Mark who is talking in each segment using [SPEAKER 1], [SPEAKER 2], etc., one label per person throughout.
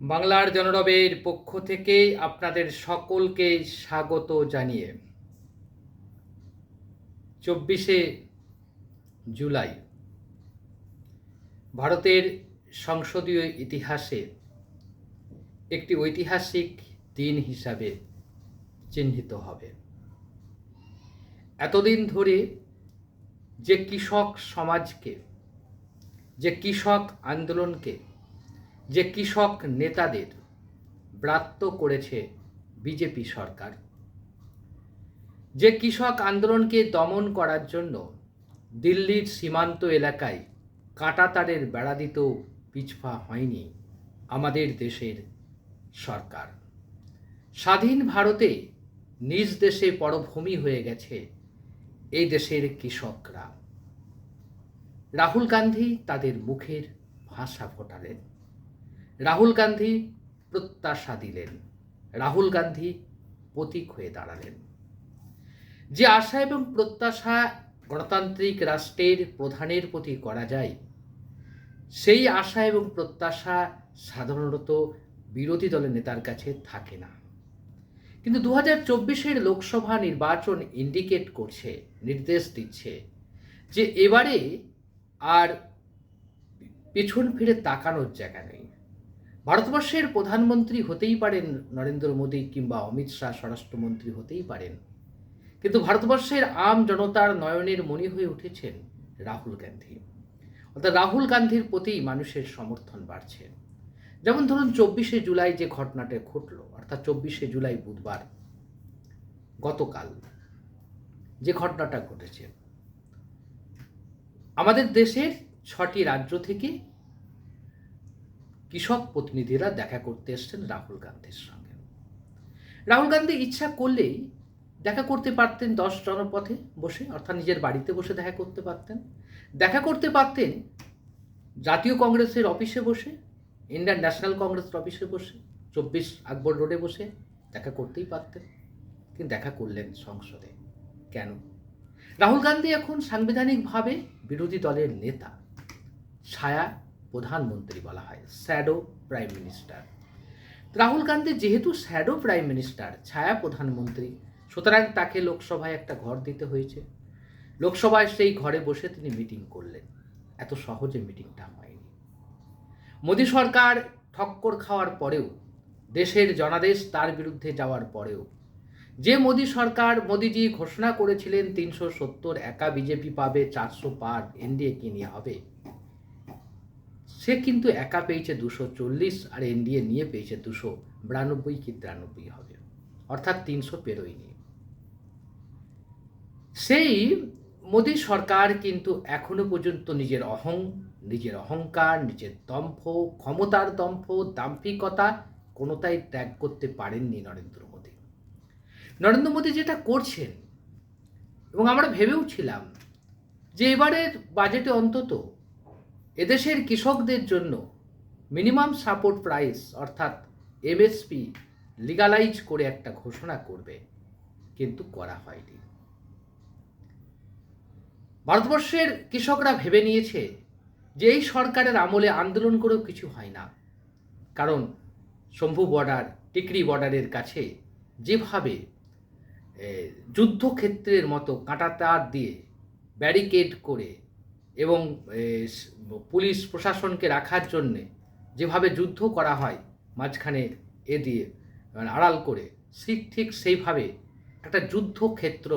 [SPEAKER 1] বাংলার জনরবের পক্ষ থেকে আপনাদের সকলকে স্বাগত জানিয়ে চব্বিশে জুলাই ভারতের সংসদীয় ইতিহাসে একটি ঐতিহাসিক দিন হিসাবে চিহ্নিত হবে। এতদিন ধরে যে কৃষক সমাজকে, যে কৃষক আন্দোলনকে যে কৃষক নেতাদের ব্রাত্য করেছে বিজেপি সরকার। যে কৃষক আন্দোলনকে দমন করার জন্য দিল্লির সীমান্ত এলাকায় কাঁটাতারের বেড়া দিতেও পিছফা হয়নি আমাদের দেশের সরকার। স্বাধীন ভারতে নিজ দেশে পরভূমি হয়ে গেছে এই দেশের কৃষকরা। রাহুল গান্ধী তাদের মুখের ভাষা ফোটালেন। রাহুল গান্ধী প্রত্যাশা দিলেন। রাহুল গান্ধী প্রতীক হয়ে দাঁড়ালেন। যে আশা এবং প্রত্যাশা গণতান্ত্রিক রাষ্ট্রের প্রধানের প্রতি করা যায়, সেই আশা এবং প্রত্যাশা সাধারণত বিরোধী দলের নেতার কাছে থাকে না। কিন্তু দু হাজার চব্বিশের লোকসভা নির্বাচন ইন্ডিকেট করছে, নির্দেশ দিচ্ছে যে এবারে আর পেছন ফিরে তাকানোর জায়গা নেই। ভারতবর্ষের প্রধানমন্ত্রী হতেই পারেন নরেন্দ্র মোদী কিংবা অমিত শাহ স্বরাষ্ট্রমন্ত্রী হতেই পারেন। কিন্তু ভারতবর্ষের আম জনতার নয়নের মণি হয়ে উঠেছেন রাহুল গান্ধী। অর্থাৎ রাহুল গান্ধীর প্রতি মানুষের সমর্থন বাড়ছে। যেমন ধরুন চব্বিশে জুলাই যে ঘটনাটা ঘটল, অর্থাৎ চব্বিশে জুলাই বুধবার গতকাল যে ঘটনাটা ঘটেছে। আমাদের দেশের ছটি রাজ্য থেকে কৃষক প্রতিনিধিরা দেখা করতে এসছেন রাহুল গান্ধীর সঙ্গে। রাহুল গান্ধী ইচ্ছা করলেই দেখা করতে পারতেন দশ জনপথে বসে, অর্থাৎ নিজের বাড়িতে বসে দেখা করতে পারতেন। দেখা করতে পারতেন জাতীয় কংগ্রেসের অফিসে বসে, ইন্ডিয়ান ন্যাশনাল কংগ্রেসের অফিসে বসে, চব্বিশ আকবর রোডে বসে দেখা করতেই পারতেন। কিন্তু দেখা করলেন সংসদে। কেন? রাহুল গান্ধী এখন সাংবিধানিকভাবে বিরোধী দলের নেতা। ছায়া প্রধানমন্ত্রী বলা হয়, shadow prime minister. Rahul Gandhi যেহেতু শ্যাডো প্রাইম মিনিস্টার, ছায়া প্রধানমন্ত্রী, সুতরাং তাকে লোকসভায় একটা ঘর দিতে হয়েছে। লোকসভায় সেই ঘরে বসে তিনি মিটিং করলেন। এত সহজে মিটিংটা হয়নি। মোদী সরকার ঠক্কর খাওয়ার পরেও, দেশের জনাদেশ তার বিরুদ্ধে যাওয়ার পরেও, যে মোদী সরকার মোদিজি ঘোষণা করেছিলেন তিনশো সত্তর একা বিজেপি পাবে, চারশো পার এনডিএ কি নিয়ে হবে সে কিন্তু একা পেয়েছে দুশো চল্লিশ আর এনডিএ নিয়ে পেয়েছে দুশো বিরানব্বই কি তিরানব্বই হবে। অর্থাৎ তিনশো পেরোয়নি। সেই মোদী সরকার কিন্তু এখনও পর্যন্ত নিজের অহং, নিজের অহংকার, নিজের দম্ভ, ক্ষমতার দম্ভ, দাম্ভিকতা কোনোটাই ত্যাগ করতে পারেননি নরেন্দ্র মোদী। নরেন্দ্র মোদী যেটা করছেন, এবং আমরা ভেবেও ছিলাম যে এবারের বাজেটে অন্তত এদেশের কৃষকদের জন্য মিনিমাম সাপোর্ট প্রাইস অর্থাৎ এমএসপি লিগালাইজ করে একটা ঘোষণা করবে, কিন্তু করা হয়নি। ভারতবর্ষের কৃষকরা ভেবে নিয়েছে যে এই সরকারের আমলে আন্দোলন করেও কিছু হয় না। কারণ শম্ভু বর্ডার, টিকরি বর্ডারের কাছে যেভাবে যুদ্ধক্ষেত্রের মতো কাঁটাতার দিয়ে ব্যারিকেড করে এবং পুলিশ প্রশাসনকে রাখার জন্যে যেভাবে যুদ্ধ করা হয় মাঝখানে এ দিয়ে মানে আড়াল করে, ঠিক ঠিক সেইভাবে একটা যুদ্ধক্ষেত্র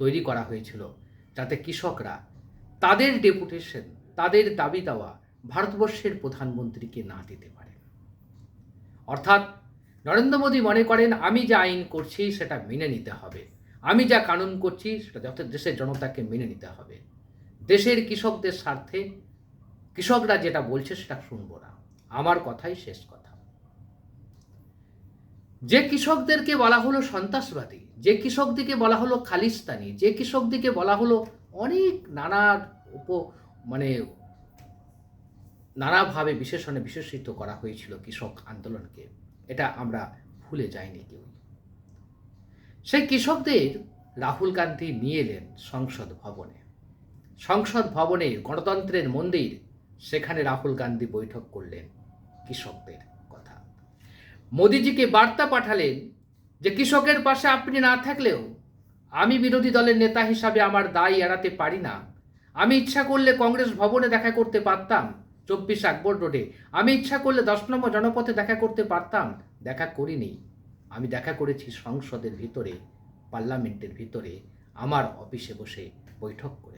[SPEAKER 1] তৈরি করা হয়েছিল যাতে কৃষকরা তাদের ডেপুটেশন, তাদের দাবি দেওয়া ভারতবর্ষের প্রধানমন্ত্রীকে না দিতে পারে। অর্থাৎ নরেন্দ্র মোদী মনে করেন, আমি যা আইন করছি সেটা মেনে নিতে হবে। আমি যা কানুন করছি সেটা দেশের জনতাকে মেনে নিতে হবে। দেশের কৃষকদের স্বার্থে কৃষকরা যেটা বলছে সেটা শুনব না। আমার কথাই শেষ কথা। যে কৃষকদেরকে বলা হলো সন্ত্রাসবাদী, যে কৃষকদিকে বলা হলো খালিস্তানি, যে কৃষকদিকে বলা হলো অনেক নানা উপ মানে নানাভাবে বিশেষণে বিশেষিত করা হয়েছিল কৃষক আন্দোলনকে। এটা আমরা ভুলে যাইনি কেউ। সেই কৃষকদের রাহুল গান্ধী নিয়ে এলেন সংসদ ভবনে। সংসদ ভবনে গণতন্ত্রের মন্দির, সেখানে রাহুল গান্ধী বৈঠক করলেন কৃষকদের কথা। মোদিজিকে বার্তা পাঠালেন যে, কৃষকের পাশে আপনি না থাকলেও আমি বিরোধী দলের নেতা হিসাবে আমার দায় এড়াতে পারি না। আমি ইচ্ছা করলে কংগ্রেস ভবনে দেখা করতে পারতাম। চব্বিশ আকবর রোডে আমি ইচ্ছা করলে দশ নম্বর জনপথে দেখা করতে পারতাম। দেখা করিনি। আমি দেখা করেছি সংসদের ভিতরে, পার্লামেন্টের ভিতরে, আমার অফিসে বসে বৈঠক করেছি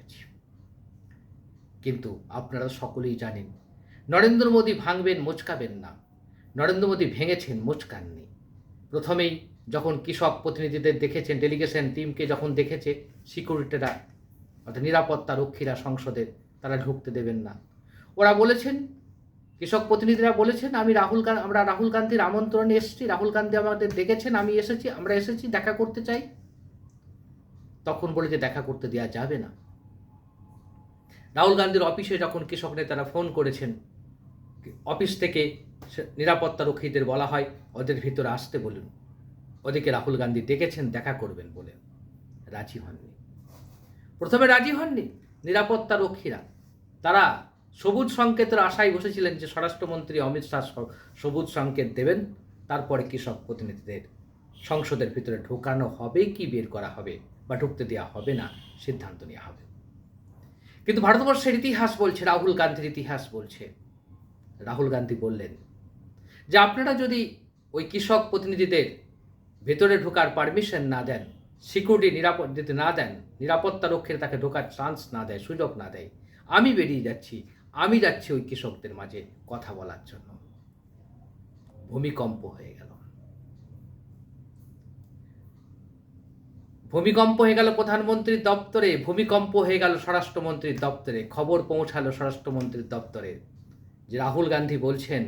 [SPEAKER 1] কিন্তু আপনারা সকলেই জানেন, নরেন্দ্র মোদী ভাঙবেন মোচকাবেন না, নরেন্দ্র মোদী ভেঙেছেন মোচকাননি। প্রথমেই যখন কৃষক প্রতিনিধিদের দেখেছেন ডেলিগেশন টিমকে যখন দেখেছে সিকিউরিটিরা অর্থাৎ নিরাপত্তা রক্ষীরা সংসদের তারা ঢুকতে দেবেন না। ওরা বলেছেন, কৃষক প্রতিনিধিরা বলেছেন, আমি রাহুল গান্ধী আমরা রাহুল গান্ধীর আমন্ত্রণে এসেছি, রাহুল গান্ধী আমাদের দেখেছেন, আমি এসেছি, আমরা এসেছি, দেখা করতে চাই। তখন বলে যে, দেখা করতে দেওয়া যাবে না। রাহুল গান্ধীর অফিসে যখন কৃষক নেতারা ফোন করেছেন, অফিস থেকে নিরাপত্তা রক্ষীদের বলা হয়, ওদের ভিতরে আসতে বলুন। ওদিকে রাহুল গান্ধী ডেকেছেন, দেখা করবেন বলে রাজি হননি। প্রথমে রাজি হননি নিরাপত্তা রক্ষীরা। তারা সবুজ সংকেতের আশায় বসেছিলেন যে স্বরাষ্ট্রমন্ত্রী অমিত শাহ সবুজ সংকেত দেবেন। তারপরে কৃষক প্রতিনিধিদের সংসদের ভিতরে ঢোকানো হবে কি, বের করা হবে বা ঢুকতে দেওয়া হবে না, সিদ্ধান্ত নেওয়া হবে। কিন্তু ভারতবর্ষের ইতিহাস বলছে, রাহুল গান্ধীর ইতিহাস বলছে। রাহুল গান্ধী বললেন যে, আপনারা যদি ওই কৃষক প্রতিনিধিদের ভেতরে ঢোকার পারমিশন না দেন সিকিউরিটি নিরাপদ যদি না দেন, নিরাপত্তা রক্ষীরা তাকে ঢোকার চান্স না দেয়, সুযোগ না দেয়, আমি বেরিয়ে যাচ্ছি, আমি যাচ্ছি ওই কৃষকদের মাঝে কথা বলার জন্য। ভূমিকম্প হয়ে গেল। ভূমিকম্প হয়ে গেল প্রধানমন্ত্রীর দপ্তরে, ভূমিকম্প হয়ে গেল স্বরাষ্ট্রমন্ত্রীর দপ্তরে, খবর পৌঁছালো স্বরাষ্ট্রমন্ত্রীর দপ্তরে। যে রাহুল গান্ধী বলছেন,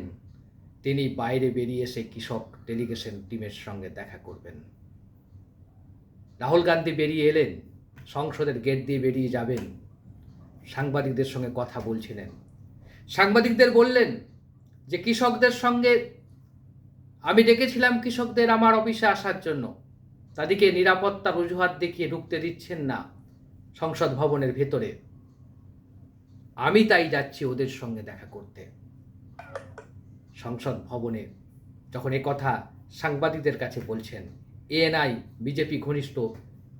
[SPEAKER 1] তিনি বাইরে বেরিয়ে এসে কৃষক ডেলিগেশন টিমের সঙ্গে দেখা করবেন। রাহুল গান্ধী বেরিয়ে এলেন, সংসদের গেট দিয়ে বেরিয়ে যাবেন। সাংবাদিকদের সঙ্গে কথা বলছিলেন। সাংবাদিকদের বললেন যে, কৃষকদের সঙ্গে আমি ডেকেছিলাম কৃষকদের আমার অফিসে আসার জন্য। তাদেরকে নিরাপত্তার অজুহাত দেখিয়ে ঢুকতে দিচ্ছেন না সংসদ ভবনের ভেতরে। আমি তাই যাচ্ছি ওদের সঙ্গে দেখা করতে। সংসদ ভবনে যখন এ কথা সাংবাদিকদের কাছে বলছেন, এএনআই, বিজেপি ঘনিষ্ঠ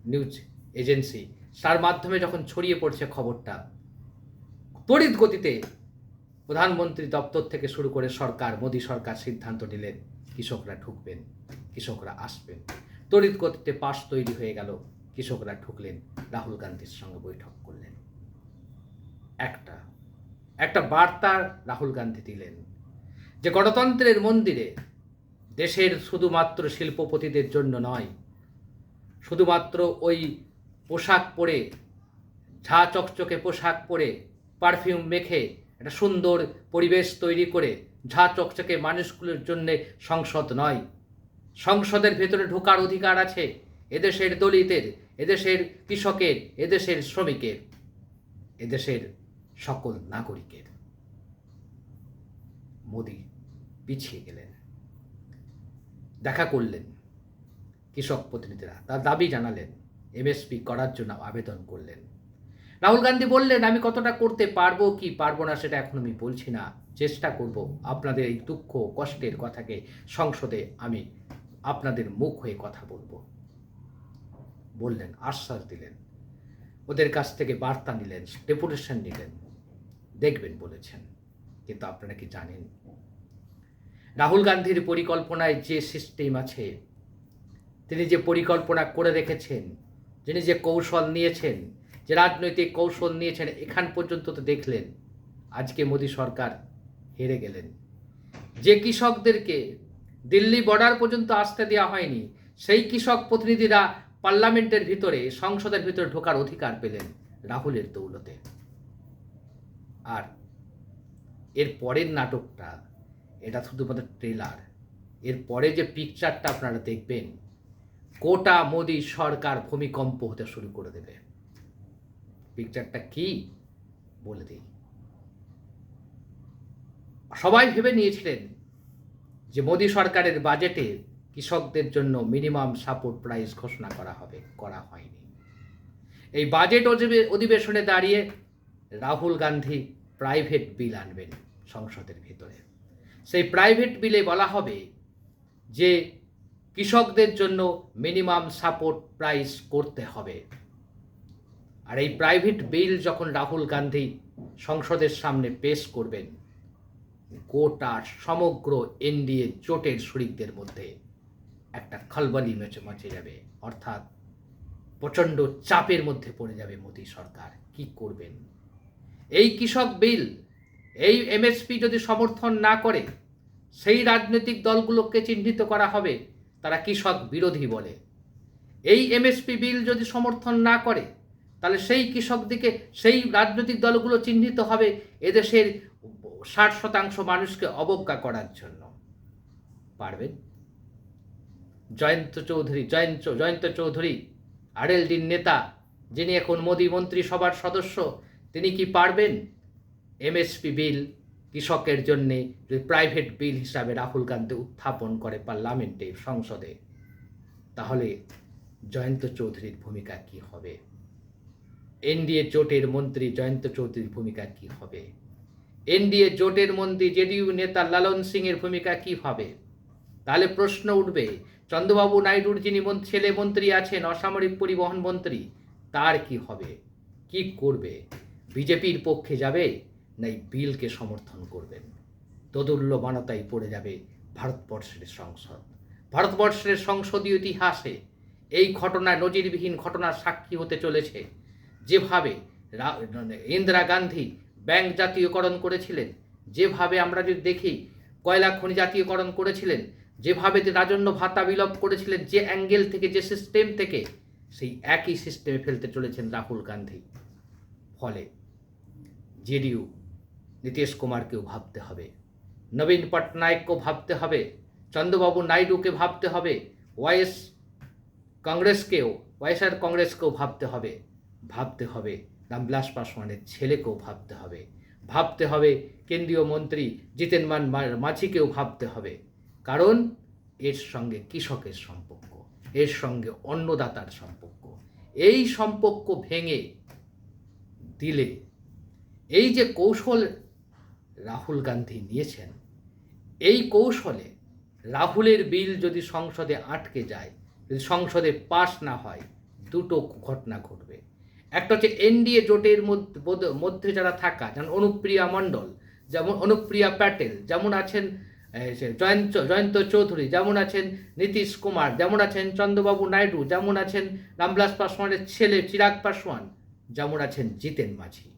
[SPEAKER 1] নিউজ এজেন্সি, তার মাধ্যমে যখন ছড়িয়ে পড়ছে খবরটা তড়িৎ গতিতে প্রধানমন্ত্রী দপ্তর থেকে শুরু করে সরকার, মোদী সরকার সিদ্ধান্ত নিলেন, কৃষকরা ঢুকবেন, কৃষকরা আসবেন। তড়িৎ গতিতে পাশ তৈরি হয়ে গেল। কৃষকরা ঢুকলেন, রাহুল গান্ধীর সঙ্গে বৈঠক করলেন। একটা একটা বার্তা রাহুল গান্ধী দিলেন যে গণতন্ত্রের মন্দিরে দেশের শুধুমাত্র শিল্পপতিদের জন্য নয়, শুধুমাত্র ওই পোশাক পরে, ঝা চকচকে পোশাক পরে, পারফিউম মেখে, একটা সুন্দর পরিবেশ তৈরি করে ঝা চকচকে মানুষগুলোর জন্যে সংসদ নয় সংসদের ভেতরে ঢোকার অধিকার আছে, এদেশের দলিতের, এদেশের কৃষকের, এদেশের শ্রমিকের, এদেশের সকল নাগরিকের। মোদি পিছিয়ে গেলেন। দেখা করলেন কৃষক প্রতিনিধিরা, তার দাবি জানালেন, এমএসপি করার জন্য আবেদন করলেন। রাহুল গান্ধী বললেন, আমি কতটা করতে পারব, কি পারব না, সেটা এখন আমি বলছি না। চেষ্টা করব আপনাদের এই দুঃখ, কষ্টের কথাকে সংসদে আমি আপনাদের মুখ হয়ে কথা বলব। বললেন, আশ্বাস দিলেন। ওদের কাছ থেকে বার্তা নিলেন ডেপুটেশন নিলেন। দেখবেন বলেছেন, কিন্তু আপনারা কি জানেন? রাহুল গান্ধীর পরিকল্পনায় যে সিস্টেম আছে, তিনি যে পরিকল্পনা করে রেখেছেন, যিনি যে কৌশল নিয়েছেন, যে রাজনৈতিক কৌশল নিয়েছেন, এখান পর্যন্ত তো দেখলেন, আজকে মোদী সরকার হেরে গেলেন। যে কৃষকদেরকে দিল্লি বর্ডার পর্যন্ত আসতে দেওয়া হয়নি। সেই কৃষক প্রতিনিধিরা পার্লামেন্টের ভিতরে, সংসদের ভিতরে ঢোকার অধিকার পেলেন রাহুলের দৌলতে। আর এর পরের নাটকটা, এটা শুধুমাত্র ট্রেলার এর পরে যে পিকচারটা আপনারা দেখবেন, গোটা মোদী সরকার ভূমিকম্প হতে শুরু করে দেবে। পিকচারটা কি? বলে দিই। সবাই ভেবে নিয়েছিলেন যে মোদী সরকারের বাজেটে কৃষকদের জন্য মিনিমাম সাপোর্ট প্রাইস ঘোষণা করা হবে, করা হয়নি। এই বাজেট অধিবে- অধিবেশনে দাঁড়িয়ে রাহুল গান্ধী প্রাইভেট বিল আনবেন সংসদের ভিতরে। সেই প্রাইভেট বিলে বলা হবে যে কৃষকদের জন্য মিনিমাম সাপোর্ট প্রাইস করতে হবে। আর এই প্রাইভেট বিল যখন রাহুল গান্ধী সংসদের সামনে পেশ করবেন গোটা সমগ্র এনডিএ জোটের শরিকদের মধ্যে একটা খলবলি মেচে মচে যাবে। অর্থাৎ প্রচণ্ড চাপের মধ্যে পড়ে যাবে মোদী সরকার। কি করবেন? এই কৃষক বিল, এই এমএসপি যদি সমর্থন না করে, সেই রাজনৈতিক দলগুলোকে চিহ্নিত করা হবে, তারা কৃষক বিরোধী বলে। এই এমএসপি বিল যদি সমর্থন না করে, তাহলে সেই কৃষকদিকে, সেই রাজনৈতিক দলগুলো চিহ্নিত হবে, এদেশের ষাট শতাংশ মানুষকে অবজ্ঞা করার জন্য। পারবেন জয়ন্ত চৌধুরী, জয়ন্ত জয়ন্ত চৌধুরী, আরএলডির নেতা, যিনি এখন মোদী মন্ত্রিসভার সদস্য, তিনি কি পারবেন? এমএসপি বিল কৃষকের জন্যে যদি প্রাইভেট বিল হিসাবে রাহুল গান্ধী উত্থাপন করে পার্লামেন্টে, সংসদে। তাহলে জয়ন্ত চৌধুরীর ভূমিকা কি হবে? এনডিএ জোটের মন্ত্রী জয়ন্ত চৌধুরীর ভূমিকা কি হবে? এনডিএ জোটের মন্ত্রী জেডিইউ নেতা লালন সিং এর ভূমিকা কি হবে তাহলে প্রশ্ন উঠবে, চন্দ্রবাবু নাইডুর যিনি মন- ছেলে মন্ত্রী আছেন, অসামরিক পরিবহন মন্ত্রী, তার কি হবে? কি করবে? বিজেপির পক্ষে যাবে নাই বিলকে সমর্থন করবেন? তদুল্য মানতাই পড়ে যাবে ভারতবর্ষের সংসদ। ভারতবর্ষের সংসদীয় ইতিহাসে এই ঘটনা, নজিরবিহীন ঘটনার সাক্ষী হতে চলেছে। যেভাবে ইন্দিরা গান্ধী ব্যাংক জাতীয়করণ করেছিলেন। যেভাবে আমরা যদি দেখি, কয়লা খনি জাতীয়করণ করেছিলেন, যেভাবে যে রাজন্য ভাতা বিলোপ করেছিলেন, যে অ্যাঙ্গেল থেকে, যে সিস্টেম থেকে, সেই একই সিস্টেমে ফেলতে চলেছেন রাহুল গান্ধী। ফলে জেডিইউ নীতিশ কুমারকেও ভাবতে হবে, নবীন পটনায়ককেও ভাবতে হবে, চন্দ্রবাবু নাইডুকে ভাবতে হবে, ওয়াইএস কংগ্রেসকেও, ওয়াইএসআর কংগ্রেসকেও ভাবতে হবে ভাবতে হবে রামবিলাস পাসওয়ানের ছেলেকেও ভাবতে হবে। ভাবতে হবে কেন্দ্রীয় মন্ত্রী জিতেন মান মাঝিকেও ভাবতে হবে। কারণ এর সঙ্গে কৃষকের সম্পর্ক, এর সঙ্গে অন্নদাতার সম্পর্ক। এই সম্পর্ক ভেঙে দিলে এই যে কৌশল রাহুল গান্ধী নিয়েছেন, এই কৌশলে রাহুলের বিল যদি সংসদে আটকে যায়, যদি সংসদে পাশ না হয়, দুটো ঘটনা ঘটবে। একটা হচ্ছে এনডিএ জোটের মধ্য- যারা থাকা, যেমন অনুপ্রিয়া মণ্ডল, যেমন অনুপ্রিয়া প্যাটেল, যেমন আছেন জয়ন্ত জয়ন্ত চৌধুরী, যেমন আছেন নীতিশ কুমার, যেমন আছেন চন্দ্রবাবু নাইডু, যেমন আছেন রামবিলাস পাসওয়ানের ছেলে চিরাগ পাসওয়ান, যেমন আছেন জিতেন মাঝি।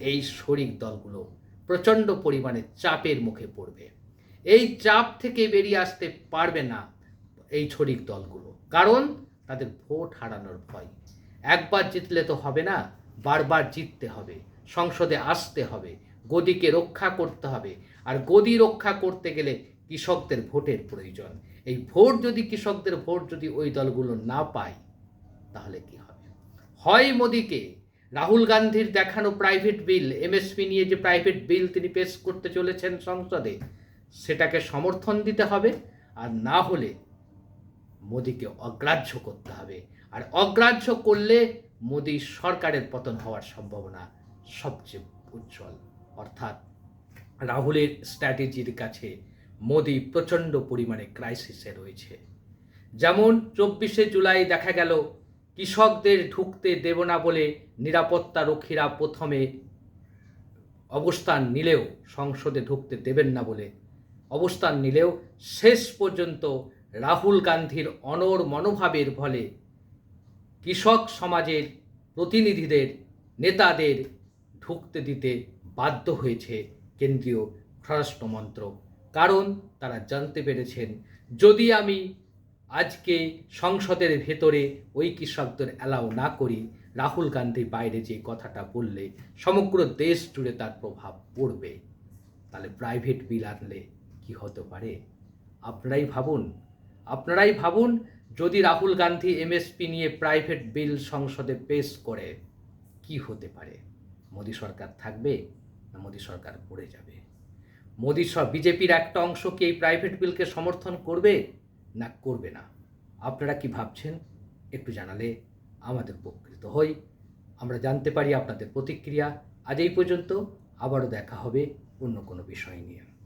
[SPEAKER 1] এই শরিক দলগুলো প্রচণ্ড পরিমাণে চাপের মুখে পড়বে। এই চাপ থেকে বেরিয়ে আসতে পারবে না এই শরিক দলগুলো, কারণ তাদের ভোট হারানোর ভয়। একবার জিতলে তো হবে না, বারবার জিততে হবে, সংসদে আসতে হবে, গদিকে রক্ষা করতে হবে। আর গদি রক্ষা করতে গেলে কৃষকদের ভোটের প্রয়োজন। এই ভোট যদি কৃষকদের ভোট যদি ওই দলগুলো না পায়, তাহলে কি হবে? হয় মোদিকে রাহুল গান্ধীর দেখানো প্রাইভেট বিল এমএসপি নিয়ে যে প্রাইভেট বিল তিনি পেশ করতে চলেছেন সংসদে, সেটাকে সমর্থন দিতে হবে। আর না হলে মোদিকে অগ্রাহ্য করতে হবে। আর অগ্রাহ্য করলে মোদি সরকারের পতন হওয়ার সম্ভাবনা সবচেয়ে উজ্জ্বল। অর্থাৎ রাহুলের স্ট্র্যাটেজির কাছে মোদি প্রচণ্ড পরিমাণে ক্রাইসিসে রয়েছে। যেমন চব্বিশে জুলাই দেখা গেল, কৃষকদের ঢুকতে দেব না বলে নিরাপত্তারক্ষীরা প্রথমে অবস্থান নিলেও, সংসদে ঢুকতে দেবেন না বলে অবস্থান নিলেও, শেষ পর্যন্ত রাহুল গান্ধীর অনর মনোভাবের ফলে কৃষক সমাজের প্রতিনিধিদের, নেতাদের ঢুকতে দিতে বাধ্য হয়েছে কেন্দ্রীয় স্বরাষ্ট্র মন্ত্রক। কারণ তারা জানতে পেরেছেন, যদি আমি আজকে সংসদের ভেতরে ওই কৃষকদের অ্যালাউ না করি, রাহুল গান্ধী বাইরে যে কথাটা বললে, সমগ্র দেশ জুড়ে তার প্রভাব পড়বে। তাহলে প্রাইভেট বিল আনলে কি হতে পারে? আপনারাই ভাবুন আপনারাই ভাবুন যদি রাহুল গান্ধী এমএসপি নিয়ে প্রাইভেট বিল সংসদে পেশ করে, কি হতে পারে? মোদী সরকার থাকবে না মোদী সরকার পড়ে যাবে? মোদী বিজেপির একটা অংশ কি এই প্রাইভেট বিলকে সমর্থন করবে না করবে না? আপনারা কি ভাবছেন? একটু জানালে আমাদের উপকৃত হই। আমরা জানতে পারি আপনাদের প্রতিক্রিয়া। আজ এই পর্যন্ত আবারও দেখা হবে অন্য কোনো বিষয় নিয়ে।